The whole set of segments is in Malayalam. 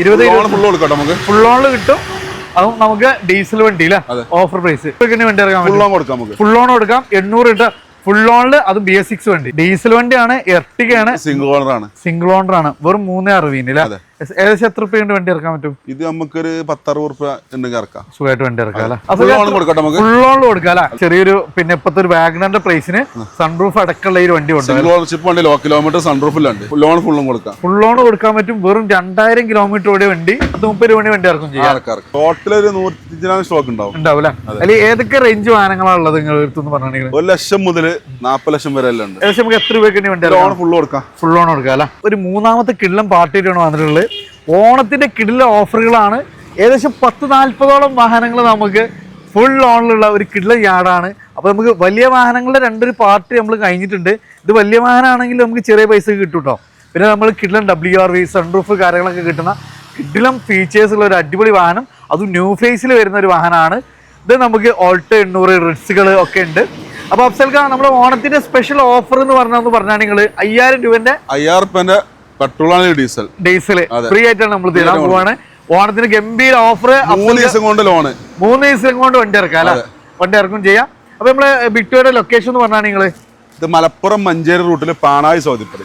ഇരുപത് നമുക്ക്. ഫുൾ ഓണിൽ കിട്ടും. അതും നമുക്ക് ഡീസൽ വണ്ടി അല്ലേ. ഓഫർ പ്രൈസ് വണ്ടി ഇറങ്ങാൻ ഫുൾ ഓൺ കൊടുക്കാം നമുക്ക്. ഫുൾ ഓൺ കൊടുക്കാം. എണ്ണൂറ് ഇട്ട് ഫുൾ ഓണിൽ അത് ബി എസ് സിക്സ് വണ്ടി. ഡീസൽ വണ്ടിയാണ് എർട്ടികയാണ് സിംഗിൾ ഓണർ ആണ്. സിംഗിൾ ഓണർ ആണ്. വെറും മൂന്നേ അറുപതിന് അല്ലേ. ഏകദേശം എത്ര രൂപ കൊണ്ട് വണ്ടി ഇറക്കാൻ പറ്റും? ഇത് നമുക്കൊരു പത്തറുപത് റുപ്യ ഉണ്ടെങ്കിൽ ഇറക്കാം. സുഖമായിട്ട് വണ്ടി ഇറക്കാം അല്ലേ? ഓണിൽ കൊടുക്കാം അല്ലേ? ചെറിയൊരു പിന്നെ ഇപ്പത്തെ ഒരു വാഗ്നറിന്റെ പ്രൈസിന് സൺറൂഫ് അടക്കമുള്ള ഒരു വണ്ടി ഓണർഷിപ്പ് വണ്ടി ലോ കിലോമീറ്റർ സൺറൂഫിലുണ്ട് ലോൺ ഫുള്ളും കൊടുക്കാം. ഫുൾ ഓൺ കൊടുക്കാൻ പറ്റും വെറും രണ്ടായിരം കിലോമീറ്റർ ഓടിയ വണ്ടി മുപ്പത് രൂപ വണ്ടി ഇറക്കും ചെയ്യാം. ടോട്ടൽ ഒരു നൂറ്റിനാല് സ്റ്റോക്ക് ഉണ്ടാവും. ഉണ്ടാവില്ല അല്ലെങ്കിൽ ഏതൊക്കെ റേഞ്ച് വാഹനങ്ങളാണ് ഉള്ളത് നിങ്ങൾ എടുത്തെന്ന് പറഞ്ഞിട്ടുണ്ടെങ്കിൽ ഒരു ലക്ഷം മുതൽ നാപ്പത് ലക്ഷം വരെ എല്ലാം ഉണ്ട്. ഏകദേശം നമുക്ക് എത്ര രൂപയ്ക്ക് വണ്ടി ലോൺ ഫുൾ കൊടുക്കാം. ഫുൾ ഓൺ കൊടുക്കാം അല്ല? ഒരു മൂന്നാമത്തെ കിള്ളം പാർട്ടിയിട്ടാണ് വന്നിട്ടുള്ളത്. ഓണത്തിന്റെ കിടില ഓഫറുകളാണ്. ഏകദേശം പത്ത് നാൽപ്പതോളം വാഹനങ്ങൾ നമുക്ക് ഫുൾ ഓണിലുള്ള ഒരു കിടിലെ യാർഡാണ്. അപ്പോൾ നമുക്ക് വലിയ വാഹനങ്ങളുടെ രണ്ടൊരു പാർട്ടി നമ്മൾ കഴിഞ്ഞിട്ടുണ്ട്. ഇത് വലിയ വാഹനമാണെങ്കിൽ നമുക്ക് ചെറിയ പൈസ കിട്ടും കേട്ടോ പിന്നെ നമ്മൾ കിഡിലം ഡബ്ല്യു ആർ വി സൺറൂഫ് കാര്യങ്ങളൊക്കെ കിട്ടുന്ന കിഡിലം ഫീച്ചേഴ്സ് ഉള്ള ഒരു അടിപൊളി വാഹനം. അതും ന്യൂ ഫേസിൽ വരുന്ന ഒരു വാഹനമാണ് ഇത് നമുക്ക് ഓൾട്ടോ എണ്ണൂറ് റിഡ്സുകൾ ഒക്കെ ഉണ്ട്. അപ്പോൾ അഫ്സൽക്ക നമ്മുടെ ഓണത്തിന്റെ സ്പെഷ്യൽ ഓഫർ എന്ന് പറഞ്ഞാൽ പറഞ്ഞാൽ നിങ്ങൾ അയ്യായിരം രൂപന്റെ അയ്യായിരം റുപ്യന്റെ പെട്രോൾ ഡീസൽ. ഡീസൽ. ഫ്രീ ആയിട്ടാണ് നമ്മൾ തരാൻ പോവാണ്. ഓണത്തിന് ഗംഭീര ഓഫർ മൂന്ന് ദിവസം കൊണ്ട് ലോണ്. മൂന്ന് ദിവസം കൊണ്ട് വണ്ടി ഇറക്കാം അല്ലെ? വണ്ടി ഇറക്കും ചെയ്യാം. അപ്പൊ നമ്മൾ ബിക്ടോറിയ ലൊക്കേഷൻ എന്ന് പറഞ്ഞാൽ നിങ്ങൾ? ഇത് മലപ്പുറം മഞ്ചേരി റൂട്ടിൽ പാണായി സൗദിപ്പടി.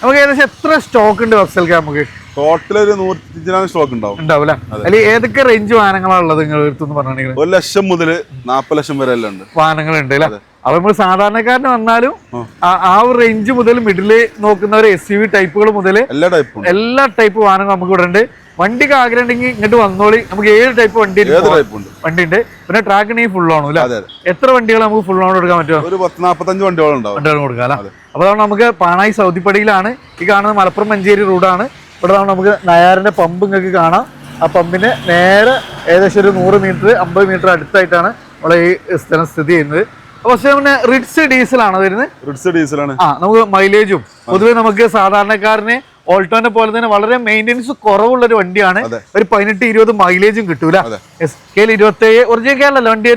നമുക്ക് ഏകദേശം എത്ര സ്റ്റോക്ക് ഉണ്ട് വെബ്സൽക്ക് നമുക്ക്? ടോട്ടൽ ഒരു നൂറ്റിനാല് സ്റ്റോക്ക് ഉണ്ടാവും. ഉണ്ടാവില്ല ഏതൊക്കെ റേഞ്ച് വാഹനങ്ങളാണ് ഉള്ളത് നിങ്ങൾ എടുത്തെന്ന് പറഞ്ഞിട്ടുണ്ടെങ്കിൽ ഒരു ലക്ഷം മുതൽ നാപ്പത് ലക്ഷം വരെ എല്ലാം ഉണ്ട്. വാഹനങ്ങൾ ഉണ്ട് അല്ലെ അപ്പൊ നമ്മൾ സാധാരണക്കാരന് വന്നാലും ആ- ഒരു റേഞ്ച് മുതൽ മിഡിൽ നോക്കുന്നവർ എസ് യു വി ടൈപ്പുകൾ മുതൽ എല്ലാ ടൈപ്പും എല്ലാ ടൈപ്പ് വാഹനങ്ങളും നമുക്ക് ഇവിടെ ഉണ്ട്. വണ്ടിക്ക് ആഗ്രഹം ഉണ്ടെങ്കിൽ ഇങ്ങോട്ട് വന്നോളി. നമുക്ക് ഏഴ് ടൈപ്പ് വണ്ടി വണ്ടി ഉണ്ട്? പിന്നെ ട്രാക്കിന് ഉണ്ടെങ്കിൽ ഫുൾ ആണോ അല്ലെ എത്ര വണ്ടികൾ നമുക്ക് ഫുൾ ഓൺ എടുക്കാൻ പറ്റുമോ ഒരു പത്ത് നാപ്പത്തഞ്ച് വണ്ടിയോളം ഉണ്ടാവും. വണ്ടികൾ കൊടുക്കാം അപ്പൊ അപ്പോൾ നമുക്ക് പാണായി സൗദിപ്പടിയിലാണ്. ഈ കാണുന്ന മലപ്പുറം മഞ്ചേരി റോഡാണ് ഇവിടെ നമ്മൾ നമുക്ക് നയാറിന്റെ പമ്പ് നിങ്ങൾക്ക് കാണാം. ആ പമ്പിന് നേരെ ഏകദേശം ഒരു നൂറ് മീറ്റർ അമ്പത് മീറ്റർ അടുത്തായിട്ടാണ് നമ്മളെ ഈ സ്ഥലം സ്ഥിതി ചെയ്യുന്നത്. പക്ഷേ പിന്നെ റിഡ്സ് ഡീസലാണ് വരുന്നത്. റിഡ്സ് ഡീസലാണ്. ആ നമുക്ക് മൈലേജും. പൊതുവെ നമുക്ക് സാധാരണക്കാരന് ഓൾട്ടോനെ പോലെ തന്നെ വളരെ മെയിന്റെനൻസ് കുറവുള്ള ഒരു വണ്ടിയാണ് ഒരു പതിനെട്ട് ഇരുപത് മൈലേജും കിട്ടൂല. എസ് കെ ഇരുപത്തി ഏഴ് ഒറിജിനൽ കേരള വണ്ടി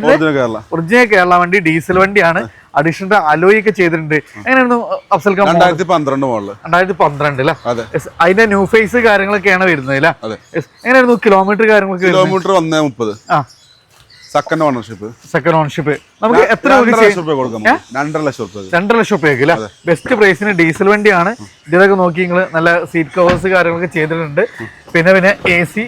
ഒറിജിനൽ കേരള. വണ്ടി ഡീസൽ വണ്ടിയാണ്. അഡീഷണൽ അലോയ് ഒക്കെ ചെയ്തിട്ടുണ്ട്. എങ്ങനെയായിരുന്നു അഫ്സൽ ഖാൻ രണ്ടായിരത്തി പന്ത്രണ്ട് മോഡൽ. രണ്ടായിരത്തി പന്ത്രണ്ട് അല്ലേ അതിന്റെ ന്യൂ ഫേസ് കാര്യങ്ങളൊക്കെയാണ് വരുന്നത് അല്ലേ? എങ്ങനെയായിരുന്നു കിലോമീറ്റർ കാര്യങ്ങളൊക്കെ? കിലോമീറ്റർ ഒന്നേ മുപ്പത്. ആ. സെക്കൻഡ് ഓണർഷിപ്പ് സെക്കൻഡ് ഓണർഷിപ്പ് നമുക്ക് എത്ര രണ്ടര ലക്ഷം രൂപ രണ്ടര ലക്ഷം രൂപയ്ക്ക്. അല്ലേ? ബെസ്റ്റ് പ്രൈസിന് ഡീസൽ വണ്ടിയാണ്. ഇതൊക്കെ നോക്കി നിങ്ങൾ നല്ല സീറ്റ് കവേഴ്സ് കാര്യങ്ങളൊക്കെ ചെയ്തിട്ടുണ്ട്. പിന്നെ പിന്നെ എ സി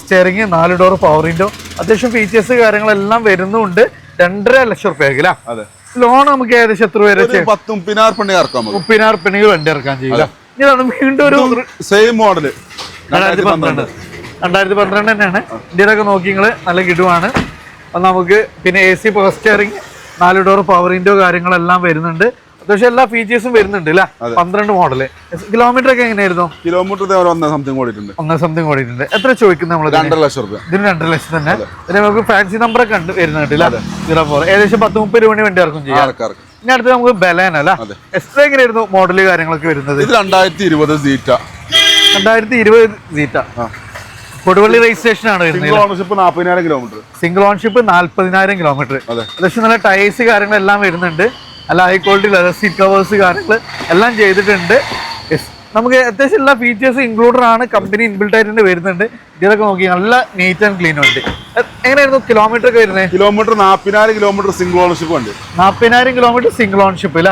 സ്റ്റിയറിംഗ് നാല് ഡോർ പവർ വിൻഡോ അത്യാവശ്യം ഫീച്ചേഴ്സ് കാര്യങ്ങളെല്ലാം വരുന്നുണ്ട്. രണ്ടര ലക്ഷം രൂപയ്ക്ക് അല്ലേ? അതെ. ലോൺ നമുക്ക് ഏകദേശം എത്ര പേര് പത്ത് മുപ്പതിനായിരം ഇറക്കാം മുപ്പതിനായിരം പെണ്ണുകൾ വണ്ടി ഇറക്കാൻ ചെയ്യില്ല ഇതാണ് വീണ്ടും ഒരു സെയിം മോഡൽ രണ്ടായിരത്തി പന്ത്രണ്ട്. രണ്ടായിരത്തി പന്ത്രണ്ട് തന്നെയാണ്. ഇന്ത്യയിലൊക്കെ നോക്കി നിങ്ങൾ നല്ല കിടുവാണ്. അപ്പം നമുക്ക് പിന്നെ എ സി പവർ സ്റ്റിയറിംഗ് നാല് ഡോർ പവർ വിൻഡോ കാര്യങ്ങളെല്ലാം വരുന്നുണ്ട്. അത്യാവശ്യം എല്ലാ ഫീച്ചേഴ്സും വരുന്നുണ്ട് അല്ലേ പന്ത്രണ്ട് മോഡൽ കിലോമീറ്റർ ഒക്കെ എങ്ങനെയായിരുന്നു? കിലോമീറ്റർ ഇതേപോലെ ഒന്നേ സംതിങ് ഓടിയിട്ടുണ്ട്. ഒന്നര സംതിങ് ഓടിയിട്ടുണ്ട്. എത്ര ചോദിക്കുന്നത് നമ്മൾ രണ്ടര ലക്ഷം റുപ്യ. ഇതിന് രണ്ടര ലക്ഷം തന്നെ. പിന്നെ നമുക്ക് ഫാൻസി നമ്പർ ഒക്കെ ഉണ്ട് വരുന്നുണ്ട് അല്ലേ സീറോ ഫോർ ഏകദേശം പത്ത് മുപ്പത് രൂപ വേണ്ടി ഇറക്കും ചെയ്യാം. ഇനി അടുത്ത് നമുക്ക് ബലേന അല്ല. എക്സ്ട്രാ എങ്ങനെയായിരുന്നു മോഡൽ കാര്യങ്ങളൊക്കെ വരുന്നത്? ഇത് രണ്ടായിരത്തി ഇരുപത് സീറ്റ രണ്ടായിരത്തി ഇരുപത് സീറ്റ കൊടുവള്ളി രജിസ്ട്രേഷൻ ആണ് സിംഗിൾ ഓണർഷിപ്പ് നാപ്പതിനായിരം കിലോമീറ്റർ സിംഗിൾ ഓൺഷിപ്പ് നാല്പതിനായിരം കിലോമീറ്റർ അതെ. അത്യാവശ്യം നല്ല ടയേഴ്സ് കാര്യങ്ങളെല്ലാം വരുന്നുണ്ട്. നല്ല high quality leather seat covers കാര്യങ്ങൾ എല്ലാം ചെയ്തിട്ടുണ്ട്. യെസ് നമുക്ക് അത്യാവശ്യം എല്ലാ ഫീച്ചേഴ്സ് ഇൻക്ലൂഡഡ് ആണ്. കമ്പനി ഇൻബിൽട്ട് ആയിട്ട് വരുന്നുണ്ട്. ഇതൊക്കെ നോക്കി നല്ല നീറ്റ് ആൻഡ് ക്ലീൻ ഉണ്ട്. എങ്ങനെയായിരുന്നു കിലോമീറ്റർ ഒക്കെ വരുന്നത്? കിലോമീറ്റർ നാപ്പതിനായിരം കിലോമീറ്റർ സിംഗിൾ ഓണർഷിപ്പ് ഉണ്ട്. നാൽപ്പതിനായിരം കിലോമീറ്റർ സിംഗിൾ ഓണർഷിപ്പ് അല്ല?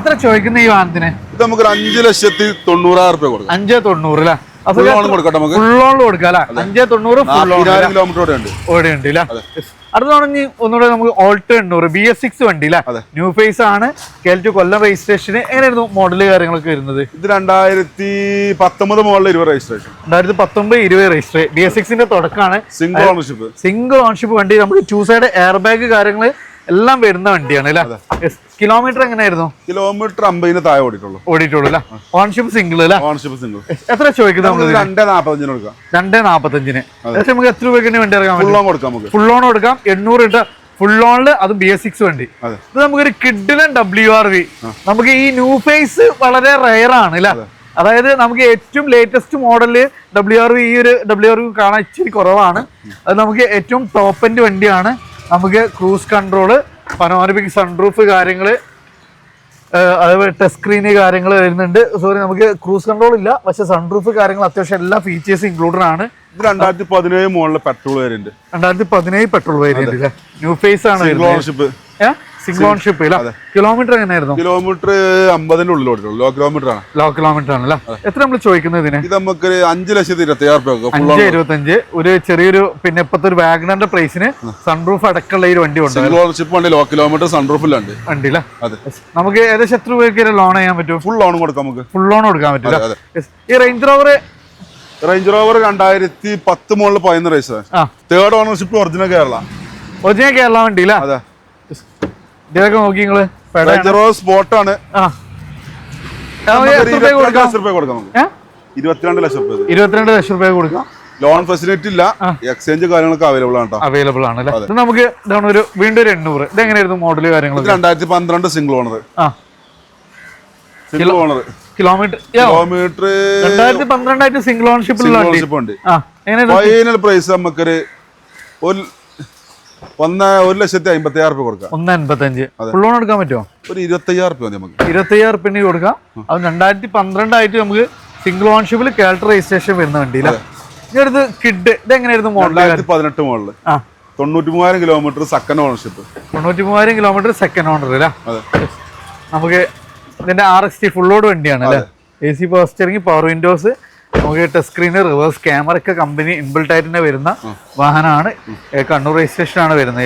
എത്ര ചോദിക്കുന്ന ഈ വാഹനത്തിന്? ഇത് നമുക്ക് അഞ്ച് ലക്ഷത്തി തൊണ്ണൂറായിരം രൂപ കൊടുക്കാം. അഞ്ചേ തൊണ്ണൂറ് അല്ലേ? ഫുൾ ഓൺ കൊടുക്കാം നമുക്ക്. ഫുൾ ഓൺ കൊടുക്കാം അല്ലേ? അഞ്ചേ തൊണ്ണൂറ് ഫുൾ ഓൺ നാപ്പതിനായിരം കിലോമീറ്റർ ഓടെ ഉണ്ട്. ഓടിയുണ്ട് അല്ലേ? അടുത്ത തുടങ്ങി ഒന്നുകൂടെ നമുക്ക് ഓൾട്ടോ എണ്ണൂറ് ബി എസ് സിക്സ് വണ്ടി അല്ലേ ന്യൂ ഫേസ് ആണ്. കേൽറ്റു കൊല്ലം രജിസ്ട്രേഷന് എങ്ങനെയായിരുന്നു മോഡൽ കാര്യങ്ങളൊക്കെ വരുന്നത്? ഇത് രണ്ടായിരത്തി പത്തൊമ്പത് മോഡൽ ഇരുപത് രജിസ്ട്രേഷൻ രണ്ടായിരത്തി പത്തൊമ്പത് ഇരുപത് രജിസ്ട്രേഷൻ ബി എസ് സിക്സിന്റെ തുടക്കമാണ്. സിംഗിൾ ഓൺഷിപ്പ് സിംഗിൾ ഓൺഷിപ്പ് വണ്ടി. നമുക്ക് ടൂ സൈഡ് എയർ ബാഗ് കാര്യങ്ങൾ എല്ലാം വരുന്ന വണ്ടിയാണ് അല്ലേ? കിലോമീറ്റർ എങ്ങനെയായിരുന്നു? കിലോമീറ്റർ അമ്പതിന് താഴെ ഓടിയിട്ടുള്ളൂ. ഓടിയിട്ടുള്ളൂ അല്ലേ? ഓൺഷിപ്പ് സിംഗിൾ അല്ലേ? ഓൺഷിപ്പ് സിംഗിൾ എത്ര ചോദിക്കുന്നത് നമ്മൾ രണ്ടേ നാപ്പത്തഞ്ചിന് കൊടുക്കാം. രണ്ടേ നാപ്പത്തഞ്ചിന്. നമുക്ക് എത്ര രൂപയ്ക്ക് വണ്ടി ഇറങ്ങാം ഫുൾ ലോൺ ഓൺ കൊടുക്കാം നമുക്ക്. ഫുൾ ഓൺ കൊടുക്കാം. എണ്ണൂറ് ഇട്ട് ഫുൾ ഓണിൽ അത് ബി എസ് സിക്സ് വണ്ടി. ഇത് നമുക്കൊരു കിഡിലൻ ഡബ്ല്യു ആർ വി നമുക്ക് ഈ ന്യൂ ഫേസ് വളരെ റയർ ആണ് അല്ലേ? അതായത് നമുക്ക് ഏറ്റവും latest model W R V ഈ ഒരു ഡബ്ല്യു ആർ വി കാണാൻ ഇച്ചിരി കുറവാണ്. അത് നമുക്ക് ഏറ്റവും ടോപ്പ് എൻഡ് വണ്ടിയാണ്. നമുക്ക് ക്രൂസ് കൺട്രോൾ പനോരമിക് സൺറൂഫ് കാര്യങ്ങൾ അതേപോലെ ടച്ച് സ്ക്രീന് കാര്യങ്ങൾ വരുന്നുണ്ട്. സോറി നമുക്ക് ക്രൂസ് കൺട്രോൾ ഇല്ല. പക്ഷെ സൺറൂഫ് കാര്യങ്ങൾ അത്യാവശ്യം എല്ലാ ഫീച്ചേഴ്സും ഇൻക്ലൂഡഡ് ആണ്. രണ്ടായിരത്തി പതിനേഴ് മുകളിൽ പെട്രോൾ വേരിയന്റ് രണ്ടായിരത്തി പതിനേഴ് പെട്രോൾ വേരിയന്റ് ന്യൂ ഫേസ് ആണ് ഓണർഷിപ്പ് സിംഗിൾ ഓൺഷിപ്പ് ഇല്ല കിലോമീറ്റർ എങ്ങനെയായിരുന്നു? കിലോമീറ്റർ അമ്പതിന്റെ ഉള്ളിൽ ഓടിയിട്ടുള്ളൂ. ലോ കിലോമീറ്റർ ആണ്. ലോ? കിലോമീറ്റർ ആണല്ലേ എത്ര നമ്മൾ ചോദിക്കുന്നത് ഇതിന്? ഇത് നമുക്ക് അഞ്ച് ലക്ഷത്തി ഇരുപത്തി അഞ്ച് ഇരുപത്തഞ്ച്. ഒരു ചെറിയൊരു പിന്നെ ഇപ്പത്തെ ഒരു വാഗണറിന്റെ പ്രൈസിന് സൺറൂഫ് അടക്കമുള്ള ഈ ഒരു വണ്ടി ഉണ്ട് സിംഗിൾ ഓണർഷിപ്പ് ഉണ്ട് ലോ കിലോമീറ്റർ സൺറൂഫിലുണ്ട് വണ്ടി. അല്ലേ അതെ. നമുക്ക് ഏകദേശം എത്ര രൂപയ്ക്ക് ലോൺ ചെയ്യാൻ പറ്റും? ഫുൾ ലോൺ കൊടുക്കാം നമുക്ക്. ഫുൾ ലോൺ കൊടുക്കാൻ പറ്റില്ല അതെ. ഈ റേഞ്ച് റോവർ റേഞ്ച് റോവർ രണ്ടായിരത്തി പത്ത് മുകളിൽ പതിനൊന്ന് raise third ownership original Kerala original Kerala വണ്ടി അല്ലേ അതെ ഇതിലൊക്കെ നോക്കി നിങ്ങൾ? സ്പോട്ടാണ് ഇരുപത്തിരണ്ട് കൊടുക്കാം? ലക്ഷം രൂപ? ഇരുപത്തിരണ്ട് ലക്ഷം രൂപ. കൊടുക്കാം. ലോൺ ഫെസിലിറ്റി ഇല്ല. എക്സ്ചേഞ്ച് കാര്യങ്ങളൊക്കെ അവൈലബിൾ ആണ് അവൈലബിൾ ആണ് അല്ലേ? നമുക്ക് ഇതാണ് ഒരു വീണ്ടും ഒരു എണ്ണൂറ്. ഇത് എങ്ങനെയായിരുന്നു മോഡൽ കാര്യങ്ങൾ രണ്ടായിരത്തി പന്ത്രണ്ട് single owner single owner kilometre kilometre രണ്ടായിരത്തി പന്ത്രണ്ടായിട്ട് സിംഗിൾ ഓണർഷിപ്പ് ഉണ്ട് ഫൈനൽ പ്രൈസ് നമുക്കൊരു ഒരു ഒന്ന് ഒരു ലക്ഷത്തി അമ്പത്തി ആറ് രൂപ കൊടുക്കാം. ഒന്ന് അൻപത്തഞ്ച്. ഫുൾ ലോൺ എടുക്കാൻ പറ്റുമോ? ഒരു ഇരുപത്തയ്യായിരം രൂപ മതി നമുക്ക്. ഇരുപത്തയ്യായിരം റുപ്യന് കൊടുക്കാം. അത് രണ്ടായിരത്തി പന്ത്രണ്ടായിട്ട് നമുക്ക് സിംഗിൾ ഓൺഷിപ്പിൽ കേരള രജിസ്ട്രേഷൻ വരുന്ന വണ്ടിയില്ല ഇനി കിഡ് ഇത് എങ്ങനെയായിരുന്നു മോഡൽ പതിനെട്ട് മുകളിൽ തൊണ്ണൂറ്റി മൂവായിരം കിലോമീറ്റർ സെക്കൻഡ് ഓണർഷിപ്പ് തൊണ്ണൂറ്റി മൂവായിരം കിലോമീറ്റർ സെക്കൻഡ് ഓണർ അല്ലേ? നമുക്ക് ഇതിന്റെ R X T full load വണ്ടിയാണ് അല്ലേ? A C power steering power windows നമുക്ക് ടച്ച് സ്ക്രീന് റിവേഴ്സ് ക്യാമറ ഒക്കെ കമ്പനി ഇൻബിൾട്ട് ആയിട്ട് വരുന്ന വാഹനമാണ്. കണ്ണൂർ രജിസ്ട്രേഷൻ ആണ് വരുന്നത്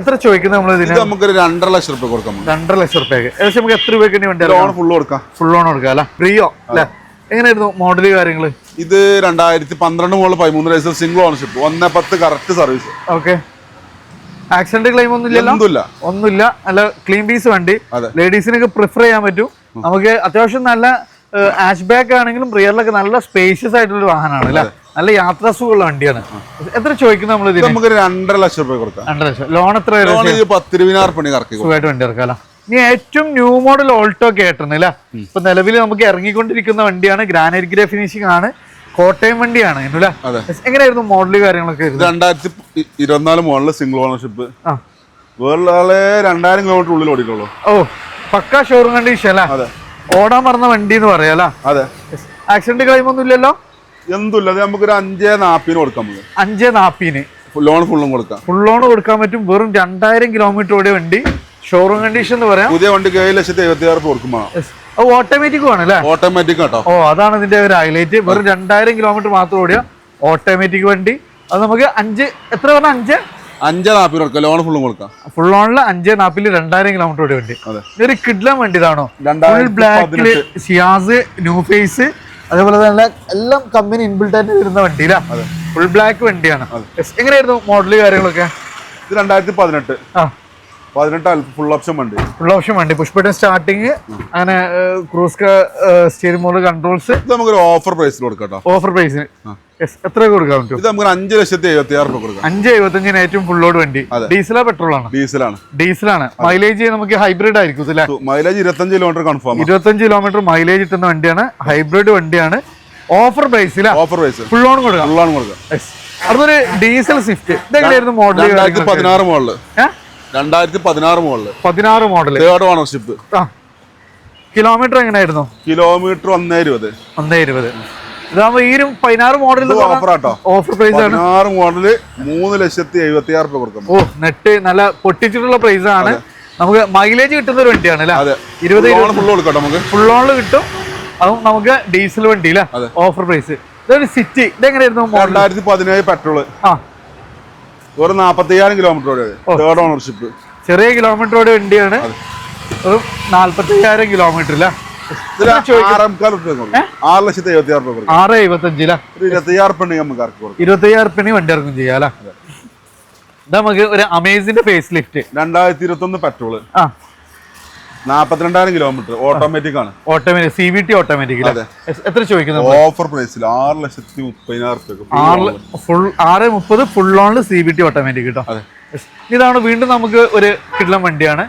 എത്ര ചോദിക്കുന്നത് നമ്മൾ ഇതിന്? നമുക്ക് രണ്ടര ലക്ഷം രൂപ കൊടുക്കാം രണ്ടര ലക്ഷം രൂപയ്ക്ക് ഏകദേശം നമുക്ക് എത്ര രൂപയ്ക്ക് വേണ്ടി ലോൺ ഫുൾ കൊടുക്കാം. ഫുൾ ലോൺ കൊടുക്കാം അല്ലേ? ഫ്രീയോ അല്ലേ? എങ്ങനെയായിരുന്നു മോഡൽ കാര്യങ്ങൾ? ഇത് രണ്ടായിരത്തി പന്ത്രണ്ട് മുതൽ പതിമൂന്ന് വയസ്സിൽ സിംഗിൾ ഓണർഷിപ്പ് ഒന്ന് പത്ത് correct service okay accident claim ഒന്നും എന്തുമില്ല. ഒന്നുമില്ല. അല്ല ക്ലീൻ പീസ് വണ്ടി. ലേഡീസിനൊക്കെ പ്രിഫർ ചെയ്യാൻ പറ്റും. നമുക്ക് അത്യാവശ്യം നല്ല ആഷ് ബാക്ക് ആണെങ്കിലും റിയറിലൊക്കെ നല്ല സ്പേഷ്യസ് ആയിട്ടുള്ള ഒരു വാഹനമാണ് അല്ലേ? നല്ല യാത്രാ സുഖമുള്ള വണ്ടിയാണ്. എത്ര ചോദിക്കുന്നത് നമ്മൾ നമുക്ക് രണ്ടര ലക്ഷം രൂപ കൊടുക്കാം. രണ്ടര ലക്ഷം. ലോൺ എത്ര. സുഖമായിട്ട് വണ്ടി ഇറക്കാം ഇനി ഏറ്റവും ന്യൂ മോഡൽ ഓൾട്ടോ കേട്ടണം അല്ലേ? ഇപ്പൊ നിലവിൽ നമുക്ക് ഇറങ്ങിക്കൊണ്ടിരിക്കുന്ന വണ്ടിയാണ് ഗ്രാനൈറ്റ് ഗ്രേ ഫിനിഷിംഗ് ആണ്. കോട്ടയം വണ്ടിയാണ്. എങ്ങനെയായിരുന്നു മോഡൽ കാര്യങ്ങളൊക്കെ രണ്ടായിരത്തി ഇരുപത്തിനാല് മോഡൽ സിംഗിൾ ഓണർഷിപ്പ് വേറെ രണ്ടായിരം കിലോമീറ്റർ ഉള്ളിൽ ഓടിക്കുള്ളൂ ഓ പക്ക ഷോറൂം കണ്ടീഷൻ അല്ലേ? ഓടാൻ പറഞ്ഞ വണ്ടി എന്ന് പറയാലോ അതെ. ആക്സിഡന്റ് ക്ലെയിം ഒന്നും ഇല്ലല്ലോ? എന്തുമില്ല അത് നമുക്കൊരു അഞ്ചേ നാപ്പിന് കൊടുക്കാം അഞ്ചേ നാപ്പിന്. ലോൺ ഫുള്ളും കൊടുക്കാം. ഫുൾ ലോൺ കൊടുക്കാൻ പറ്റും. വെറും രണ്ടായിരം കിലോമീറ്റർ ഓടിയ വണ്ടി. ഷോറൂം കണ്ടീഷൻ എന്ന് പറയാം. പുതിയ വണ്ടിക്ക് ഏഴ് ലക്ഷത്തി എഴുപത്തി ആറ് കൊടുക്കുമ്പോൾ ഓട്ടോമാറ്റിക് ആണ് അല്ലേ? ഓട്ടോമാറ്റിക് കേട്ടോ. ഓ അതാണ് ഇതിന്റെ ഒരു ഹൈലൈറ്റ് വെറും രണ്ടായിരം കിലോമീറ്റർ മാത്രം ഓടിയ ഓട്ടോമാറ്റിക് വണ്ടി. അത് നമുക്ക് അഞ്ച് എത്ര പറഞ്ഞ അഞ്ച്? അഞ്ചേ നാപ്പിൽ കൊടുക്കാം. ലോൺ ഫുള്ളും കൊടുക്കാം. ഫുൾ ഓണിൽ അഞ്ച് നാപ്പിൽ രണ്ടായിരം കിലോമീറ്റർ ഓടിയ വണ്ടി. അതെ. ഇതൊരു കിഡ്ലം വണ്ടി ഇതാണോ ഫുൾ ബ്ലാക്കിൽ സിയാസ് ന്യൂ ഫേസ് അതേപോലെ തന്നെ എല്ലാം കമ്പനി ഇൻബിൾട്ട് ആയിട്ട് വരുന്ന വണ്ടിയിലാ. ഫുൾ ബ്ലാക്ക് വണ്ടിയാണ്. എങ്ങനെയായിരുന്നു മോഡൽ കാര്യങ്ങളൊക്കെ? ഇത് രണ്ടായിരത്തി പതിനെട്ട്. ആ. പതിനെട്ട് ഫുൾ ഓപ്ഷൻ വണ്ടി. ഫുൾ ഓപ്ഷൻ വണ്ടി. പുഷ് ബട്ടൺ സ്റ്റാർട്ടിങ് അങ്ങനെ ക്രൂസ് സ്റ്റിയറിംഗ് മോഡ് കൺട്രോൾസ് ഇത് നമുക്കൊരു ഓഫർ പ്രൈസിൽ കൊടുക്കാം ഓഫർ പ്രൈസിന് എത്ര കൊടുക്കാൻ പറ്റും? ഇത് നമുക്ക് അഞ്ച് ലക്ഷത്തി എഴുപത്തി ആറ് രൂപ കൊടുക്കാം. അഞ്ച് എഴുപത്തഞ്ചിന് ഏറ്റവും ഫുള്ളോട് വണ്ടി. ഡീസലോ പെട്രോൾ ആണ്? ഡീസലാണ് ഡീസലാണ് മൈലേജ് നമുക്ക് ഹൈബ്രിഡ് ആയിരിക്കും അല്ലേ? മൈലേജ് ഇരുപത്തഞ്ച് കിലോമീറ്റർ കൺഫേം ഇരുപത്തഞ്ച് കിലോമീറ്റർ മൈലേജ് കിട്ടുന്ന വണ്ടിയാണ്. ഹൈബ്രിഡ് വണ്ടിയാണ്. ഓഫർ പ്രൈസിലാ ഓഫർ പ്രൈസ് ഫുൾ ഓൺ കൊടുക്കാം. ഫുൾ ഓൺ കൊടുക്കാം. അതൊരു ഡീസൽ സ്വിഫ്റ്റ് ഇതെങ്ങനെയായിരുന്നു മോഡൽ രണ്ടായിരത്തി പതിനാറ് മുകളിൽ രണ്ടായിരത്തി പതിനാറ് മുകളിൽ പതിനാറ് മോഡൽ തേർഡ് ഓണർഷിപ്പ് കിലോമീറ്റർ എങ്ങനെയായിരുന്നു? കിലോമീറ്റർ ഒന്നേ ഇരുപത്. ഒന്നേ ഇരുപത്. ഇതാകുമ്പോ ഈ ഒരു പതിനാറ് മോഡൽ ഇത് ഓഫർ ആട്ടോ. ഓഫർ പ്രൈസ് ആണ്. പതിനാറ് മോഡൽ മൂന്ന് ലക്ഷത്തി എഴുപത്തി ആറ് രൂപ കൊടുക്കാം ഓ നെറ്റ് നല്ല പൊട്ടിച്ചിട്ടുള്ള പ്രൈസ് ആണ്. നമുക്ക് മൈലേജ് കിട്ടുന്ന ഒരു വണ്ടിയാണ് അല്ലേ? ഇരുപത് നമുക്ക്. ഫുൾ ഓണിൽ കിട്ടും. അതും നമുക്ക് ഡീസൽ വണ്ടി അല്ലേ. ഓഫർ പ്രൈസ് ഇതൊരു സിറ്റി ഇതെങ്ങനെയായിരുന്നു രണ്ടായിരത്തി പതിനേഴ് പെട്രോൾ ആ. ഒരു നാപ്പത്തി അയ്യായിരം കിലോമീറ്റർ തേർഡ് ഓണർഷിപ്പ് ചെറിയ കിലോമീറ്ററോടെ വണ്ടിയാണ്. ഒരു നാല്പത്തി അയ്യായിരം കിലോമീറ്റർ അല്ലേ? ആറ് ലക്ഷത്തി എഴുപത്തി ആറ് രൂപ ആറ് എഴുപത്തഞ്ചില? നമുക്ക് ഇറക്കി കൊടുക്കും? വണ്ടി ഇറക്കും നമുക്ക് ഒരു അമേസിന്റെ ഫേസ് ലിഫ്റ്റ് രണ്ടായിരത്തി ഇരുപത്തി ഒന്ന് പെട്രോൾ നാപ്പത്തിരണ്ടായിരം കിലോമീറ്റർ ഓട്ടോമാറ്റിക് ആണ്. Automatic C V T automatic എത്ര ചോദിക്കുന്നത് ഓഫർ പ്രൈസിൽ ആറ് ലക്ഷത്തി മുപ്പതിനായിരം ഫുൾ ആറ് മുപ്പത് ഫുൾ ഓണിൽ സി ബി ടി ഓട്ടോമാറ്റിക് കേട്ടോ? അതെ. Yes. ഇതാണ് വീണ്ടും നമുക്ക് ഒരു കിട്ടുന്ന വണ്ടിയാണ്.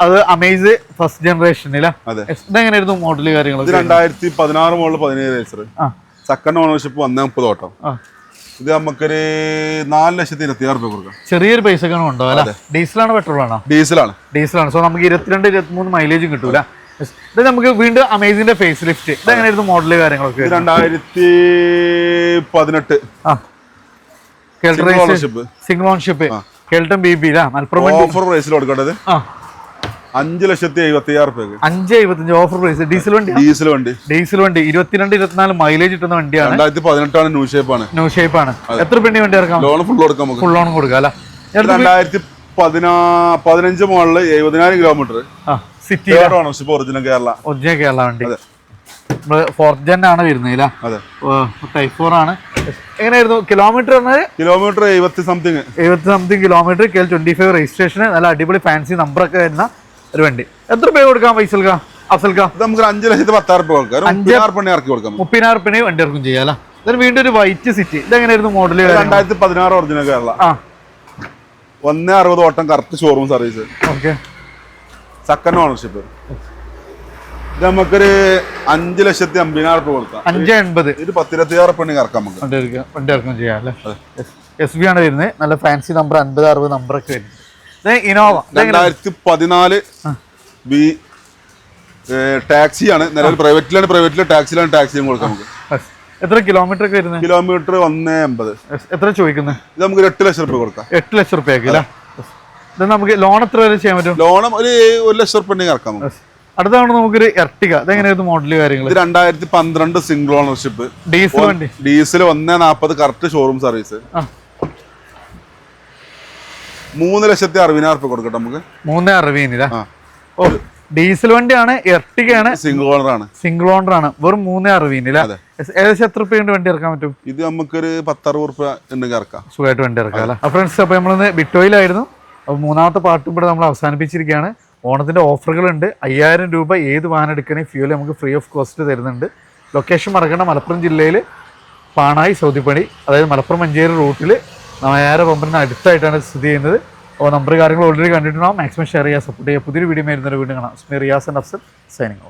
അത് അമേസ് ഫസ്റ്റ് ജനറേഷൻ എങ്ങനെയായിരുന്നു മോഡൽ കാര്യങ്ങൾ രണ്ടായിരത്തി പതിനാറ് മോഡൽ പതിനേഴ് റേസർ ആ. സെക്കൻഡ് ഓണർഷിപ്പ് വന്ന മുപ്പത് ഓട്ടം ഇത് നമുക്കൊരു നാല് ലക്ഷത്തി ഇരുപത്തിയാറ് രൂപ കൊടുക്കാം. ചെറിയൊരു പൈസ ഉണ്ടോ അല്ല? ഡീസലാണ് പെട്രോൾ ആണോ ഡീസലാണ് ഡീസലാണ് സോ നമുക്ക് ഇരുപത്തിരണ്ട് ഇരുപത്തിമൂന്ന് മൈലേജും കിട്ടൂല. ഇത് നമുക്ക് വീണ്ടും അമേസിന്റെ ഫേസ് ലിഫ്റ്റ് ഇത് എങ്ങനെയായിരുന്നു മോഡൽ കാര്യങ്ങളൊക്കെ രണ്ടായിരത്തി പതിനെട്ട് Single ownership. സിംഗിൾ ഓൺഷിപ്പ് കേൾട്ടൺ ബി ബി മലപ്പുറം ഓഫർ പ്രൈസിൽ കൊടുക്കേണ്ടത്. ആ. അഞ്ച് ലക്ഷത്തി എഴുപത്തി ആറ് രൂപയ്ക്ക് അഞ്ച് എഴുപത്തഞ്ച് ഓഫർ പ്രൈസ് ഡീസൽ വണ്ടി? ഡീസൽ വണ്ടി. ഡീസൽ വണ്ടി. ഇരുപത്തിരണ്ട് ഇരുപത്തിനാല് മൈലേജ് കിട്ടുന്ന വണ്ടിയാണ്. രണ്ടായിരത്തി പതിനെട്ടാണ് ന്യൂ ഷേപ്പ് ആണ്. ന്യൂ ഷേപ്പ് ആണ്. എത്ര പെണ്ണി വണ്ടി ഇറക്കാം? ലോൺ ഫുൾ കൊടുക്കാം ഫുൾ ലോൺ കൊടുക്കാം അല്ല? രണ്ടായിരത്തി പതിനാ പതിനഞ്ച് മോളിൽ എഴുപതിനായിരം kilometre city ownership original Kerala original Kerala വണ്ടി. ഫോർത്ത് ജെൻ ആണ് വരുന്നത് അതെ. ടൈപ്പ് ഫോർ ആണ്. എങ്ങനെയായിരുന്നു? കിലോമീറ്റർ പറഞ്ഞാൽ കിലോമീറ്റർ എഴുപത്തി സംതിങ് എഴുപത്തി something kilometre K L twenty five registration നല്ല അടിപൊളി ഫാൻസി നമ്പറൊക്കെ വരുന്ന ഒരു വണ്ടി. എത്ര രൂപ കൊടുക്കാം പൈസ അഫ്സൽക്ക? നമുക്ക് അഞ്ച് ലക്ഷത്തി പത്താറ് രൂപ കൊടുക്കാം. പണി ഇറക്കി കൊടുക്കാം മുപ്പതിനായിരം റുപ്യനെ വണ്ടി ഇറക്കും ചെയ്യാം അല്ല? ഇതിന് വീണ്ടും ഒരു വൈറ്റ് സിറ്റി ഇതെങ്ങനെയായിരുന്നു മോഡൽ രണ്ടായിരത്തി പതിനാറ് ഒറിജിനൽ കേരള. ആ. ഒന്ന് അറുപത് ഓട്ടം correct showroom service okay second ownership ഇത് നമുക്കൊരു അഞ്ച് ലക്ഷത്തി അമ്പതിനായിരം രൂപ കൊടുക്കാം. അഞ്ച് എൺപത്. ഇത് ആറ് പണി ഇറക്കാം നമുക്ക്. വണ്ടി ഇറക്കാം ചെയ്യാം അല്ലേ? എസ് ബി ആണ് വരുന്നത്. നല്ല ഫാൻസി നമ്പർ അൻപത് അറുപത് നമ്പറൊക്കെ വരുന്നത്. ഇനോവ. രണ്ടായിരത്തി പതിനാല് ബി ടാക്സിയാണ്. നിലവിൽ പ്രൈവറ്റിലാണ് പ്രൈവറ്റിലെ ടാക്സിയിലാണ് ടാക്സിയും കൊടുക്കാം നമുക്ക് എത്ര കിലോമീറ്റർ ഒക്കെ വരുന്നത് കിലോമീറ്റർ ഒന്ന് അമ്പത്. എത്ര ചോദിക്കുന്നത് ഇത് നമുക്ക് എട്ട് ലക്ഷം രൂപ കൊടുക്കാം. എട്ട് ലക്ഷം റുപ്യ ഇത് നമുക്ക് ലോൺ എത്ര വരെ ചെയ്യാൻ പറ്റും? ലോണും ഒരു ഒരു ലക്ഷം റുപ്യ ഉണ്ടെങ്കിൽ ഇറക്കാം നമുക്ക്. അടുത്ത തവണ നമുക്കൊരു എർട്ടിക ഇതെങ്ങനെയായിരുന്നു മോഡൽ കാര്യങ്ങൾ ഇത് രണ്ടായിരത്തി പന്ത്രണ്ട് സിംഗിൾ ഓണർഷിപ്പ് ഡീസൽ വണ്ടി. ഡീസൽ ഒന്നേ നാൽപ്പത് കറക്റ്റ് ഷോറൂം സർവീസ് മൂന്ന് ലക്ഷത്തി അറുപതിനായിരം റുപ്യ കൊടുക്കട്ടെ നമുക്ക്? മൂന്ന് അറുപതിനില്ല ആ. ഓ ഡീസൽ വണ്ടിയാണ് എർട്ടികയാണ് സിംഗിൾ ഓണർ ആണ്. സിംഗിൾ ഓണർ ആണ്. വെറും മൂന്ന് അറുപതിനില്ല ഏകദേശം എത്ര രൂപ കൊണ്ട് വണ്ടി ഇറക്കാൻ പറ്റും? ഇത് നമുക്കൊരു പത്തറുപത് റുപ്യ ഉണ്ടെങ്കിൽ ഇറക്കാം. സുഖമായിട്ട് വണ്ടി ഇറക്കാം അല്ലേ? ഫ്രണ്ട്സ് അപ്പോൾ നമ്മളിന്ന് ബിറ്റോയിലായിരുന്നു അപ്പോൾ മൂന്നാമത്തെ പാർട്ട് ഇവിടെ നമ്മൾ അവസാനിപ്പിച്ചിരിക്കുകയാണ്. ഓണത്തിന്റെ ഓഫറുകളുണ്ട്. അയ്യായിരം രൂപ ഏത് വാഹനം എടുക്കണേ ഫ്യൂൽ നമുക്ക് ഫ്രീ ഓഫ് കോസ്റ്റ് തരുന്നുണ്ട്. ലൊക്കേഷൻ മറക്കേണ്ട. മലപ്പുറം ജില്ലയിൽ പാണായി സൗദിപ്പണി അതായത് മലപ്പുറം മഞ്ചേരി റൂട്ടിൽ നായാര പമ്പറിന് അടുത്തായിട്ടാണ് സ്ഥിതി ചെയ്യുന്നത്. അപ്പോൾ നമ്പർ കാര്യങ്ങൾ ഓൾറെഡി കണ്ടിട്ടുണ്ടാവും മാക്സിമം ഷെയർ ചെയ്യുക സപ്പോർട്ട് ചെയ്യുക പുതിയൊരു വീഡിയോ വരുന്നൊരു വീണ്ടും കാണാം. സ്മി റിയാസ് ആൻഡ് അഫ്സൽ സൈനിങ്